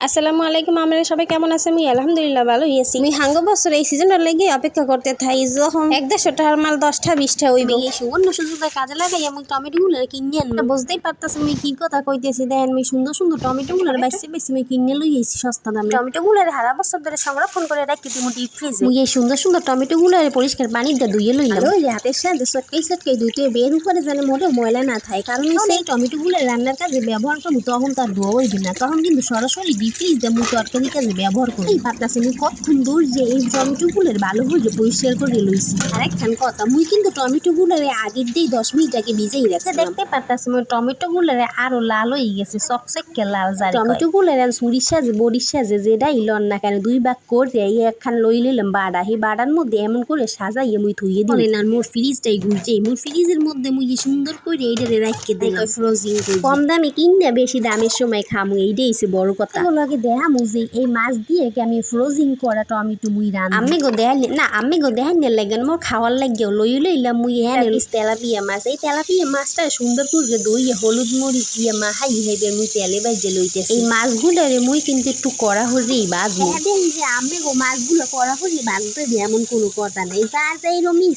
আসসালামু আলাইকুম আমরা সবাই কেমন আছে আমি আলহামদুলিল্লাহ ভালো আছি। আমি হাঙ্গ বছর এই সিজনের লেগে অপেক্ষা করতে থাই যখন এক দেড়শো টাকার মাল দশটা বিশটা হইবে। এই সুবর্ণ সুযোগটা কাজে লাগাই আমি টমেটো গুলো কিনে আনব। বুঝতেই পারতাছি আমি কি কথা কইতেছি? দেখেন আমি সুন্দর সুন্দর টমেটো গুলো বেশি বেশি আমি কিনে লই আইছি সস্তা দামে। টমেটো গুলো হারা বছর ধরে সংরক্ষণ করে রাখি ডিপ ফ্রিজে মুই এই সুন্দর সুন্দর টমেটো গুলো পরিষ্কার পানি দিয়ে ধুয়ে লইলাম ওই হাতের সাথে সটকাই সটকাই দুইটা বের উপরে যেন মোটে ময়লা না থাকে কারণ সেই টমেটো গুলো রান্নার কাজে ব্যবহার করব তখন তার ধোয়া হইবে না তখন কিন্তু সরাসরি দিয়ে মুই তরকারি কাজে ব্যবহার করি। পাতাছে আমি কতক্ষণ দূর যে এই টমেটো গুলোর ভালো হইলে পরিষ্কার করে লইছি। আর একখান কথা মুই কিন্তু টমেটো গুলোর আগের দিয়ে দশ মিনিট আগে ভিজেই রাখছি দেখতে পারতাছি মই টমেটো গুলোর আরও লাল হয়ে গেছে চকচকে লাল যায় টমেটো গুলোর সুরির সাজে বড়ির সাজে যেটাই লন না কেন দুই ভাগ করে একখান লই নিলাম বাড়া। এই বাড়ার মধ্যে এমন করে সাজাইয়ে মুই থুইয়ে দিই না মোর ফ্রিজটাই ঘুরছে মোর ফ্রিজের মধ্যে মুই সুন্দর করে এইটারে রাখকে দিলাম। ফ্রোজিং কম দামে কিনলে বেশি দামের সময় খামু এইটাই বড় কথা। লগে দেহা মুজি এই মাছ দিয়ে কি আমি ফ্রোজিং করা টমেটো মুই রান আমি গো দেখাই না আমি গো দেখাই নে লাগেন মোর খাওয়ার লাগেও। লই লইলাম মুই হ্যাঁ তেলাপিয়া মাছ এই তেলাপিয়া মাছটা সুন্দর করে দইয়ে হলুদ মরিচ দিয়ে মাখাই হেবে মুই তেলে বাজে লইতেছি। এই মাছগুলো রে মুই কিন্তু একটু কড়া হরেই বাজবো দেখি যে আমি গো মাছগুলো কড়া হরি বাজতে দিয়ে এমন কোনো কথা নেই। যার যাই রমি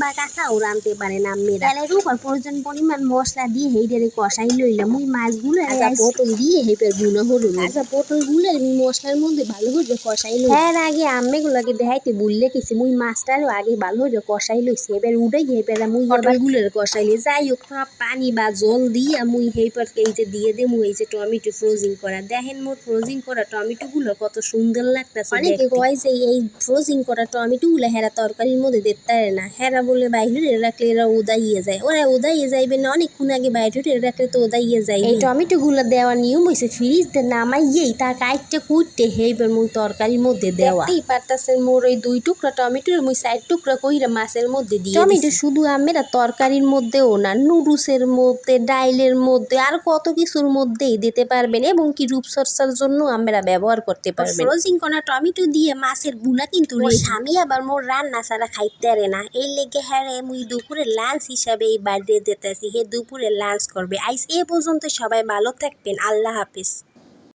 বা কাঁচাও রানতে পারে না মেয়েরা তেলের উপর প্রয়োজন পরিমাণ মশলা দিয়ে হেইডারে কষাই লইলাম। মুই মাছগুলো আচ্ছা পটল দিয়ে হেপেরগুলো হলো আচ্ছা পটলগুলো মশলার মধ্যে ভালো করে কষাই লই হ্যাঁ আগে আম্মেগুলোকে দেখাইতে বললে কিছু মুই মাছটারও আগে ভালো করে কষাই লইছি। এবার উড়াই হেপের মুই পটলগুলোর কষাইলে যাই হোক পানি বা জল দিয়ে মুই হেপর এই যে দিয়ে দে মুই এই যে টমেটো ফ্রোজিং করা। দেখেন মোর ফ্রোজিং করা টমেটো গুলো কত সুন্দর লাগতেছে অনেকে কয় যে এই ফ্রোজিং করা টমেটো গুলো হেরা তরকারির মধ্যে দেখতে না। হেরা বলে বাইরে রাখলে এরা উদাইয়ে যায়। ওরা উদাইয়ে যাইবে না অনেকক্ষণ আগে বাইরে রাখলে তো উদাইয়ে যায় এই টমেটো গুলো দেওয়ার নিয়ম হয়েছে ফ্রিজ নামাইয়েই তার কাইটটা কুইটে হেইবার মুই তরকারির মধ্যে দেওয়া। এই পারতাছেন মোর ওই দুই টুকরা টমেটোর মুই চার টুকরা কইরা মাছের মধ্যে দিয়ে টমেটো শুধু আমেরা তরকারির মধ্যেও না নুডলসের মধ্যে ডাইলের মধ্যে আর কত কিছুর মধ্যেই দিতে পারবেন এবং কি রূপচর্চার জন্য আমরা ব্যবহার করতে পারবেন। ফ্রোজিং করা টমেটো দিয়ে মাছের বুনা কিন্তু স্বামী আবার মোর রান্না ছাড়া খাইতে পারে না। এই লেগে হ্যাঁ রে মুই দুপুরে লাঞ্চ হিসাবে এই বার্থডে দিতেছি হে দুপুরে লাঞ্চ করবে। আইস এ পর্যন্ত সবাই ভালো থাকবেন। আল্লাহ হাফিজ।